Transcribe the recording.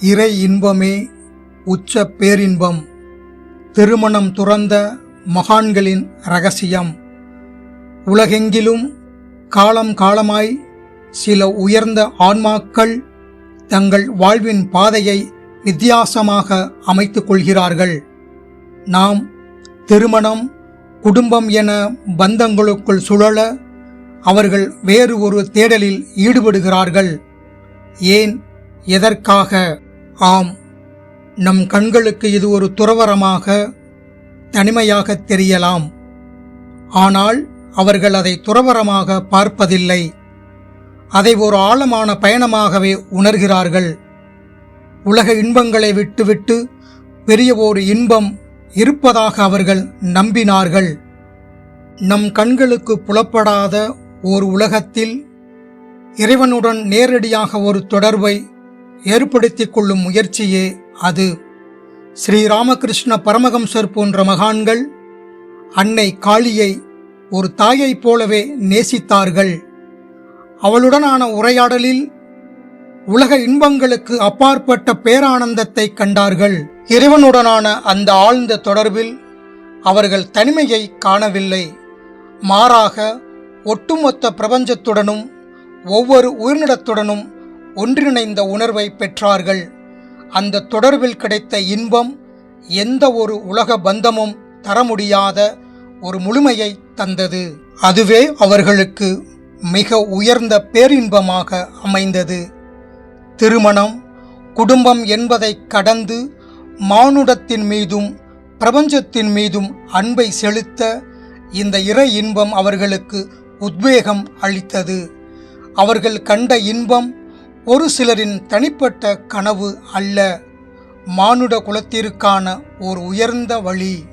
இறை இன்பமே உச்ச பேரின்பம். திருமணம் துறந்த மகான்களின் ரகசியம். உலகெங்கிலும் காலம் காலமாய் சில உயர்ந்த ஆன்மாக்கள் தங்கள் வாழ்வின் பாதையை வித்தியாசமாக அமைத்துக் கொள்கிறார்கள். நாம் திருமணம் குடும்பம் என பந்தங்களுக்குள் சுழல அவர்கள் வேறு ஒரு தேடலில் ஈடுபடுகிறார்கள். ஏன் எதற்காக? ஆம் நம் கண்களுக்கு இது ஒரு துறவரமாக தனிமையாக தெரியலாம். ஆனால் அவர்கள் அதை துறவரமாக பார்ப்பதில்லை. அதை ஒரு ஆழமான பயணமாகவே உணர்கிறார்கள். உலக இன்பங்களை விட்டுவிட்டு பெரிய ஒரு இன்பம் இருப்பதாக அவர்கள் நம்பினார்கள். நம் கண்களுக்கு புலப்படாத ஓர் உலகத்தில் இறைவனுடன் நேரடியாக ஒரு தொடர்பை ஏற்படுத்திக் கொள்ளும் முயற்சியே அது. ஸ்ரீ ராமகிருஷ்ண பரமஹம்சர் போன்ற மகான்கள் அன்னை காளியை ஒரு தாயைப் போலவே நேசித்தார்கள். அவளுடனான உரையாடலில் உலக இன்பங்களுக்கு அப்பாற்பட்ட பேரானந்தத்தை கண்டார்கள். இறைவனுடனான அந்த ஆழ்ந்த தொடர்பில் அவர்கள் தனிமையை காணவில்லை. மாறாக ஒட்டுமொத்த பிரபஞ்சத்துடனும் ஒவ்வொரு உயிரினத்துடனும் ஒன்றிணைந்த உணர்வை பெற்றார்கள். அந்த தொடர்பில் கிடைத்த இன்பம் எந்த ஒரு உலக பந்தமும் தர முடியாத ஒரு முழுமையை தந்தது. அதுவே அவர்களுக்கு மிக உயர்ந்த பேரின்பமாக அமைந்தது. திருமணம் குடும்பம் என்பதை கடந்து மானுடத்தின் மீதும் பிரபஞ்சத்தின் மீதும் அன்பை செலுத்த இந்த இறை இன்பம் அவர்களுக்கு உத்வேகம் அளித்தது. அவர்கள் கண்ட இன்பம் ஒரு சிலரின் தனிப்பட்ட கனவு அல்ல. மானுட குலத்திற்கான ஒரு உயர்ந்த வழி.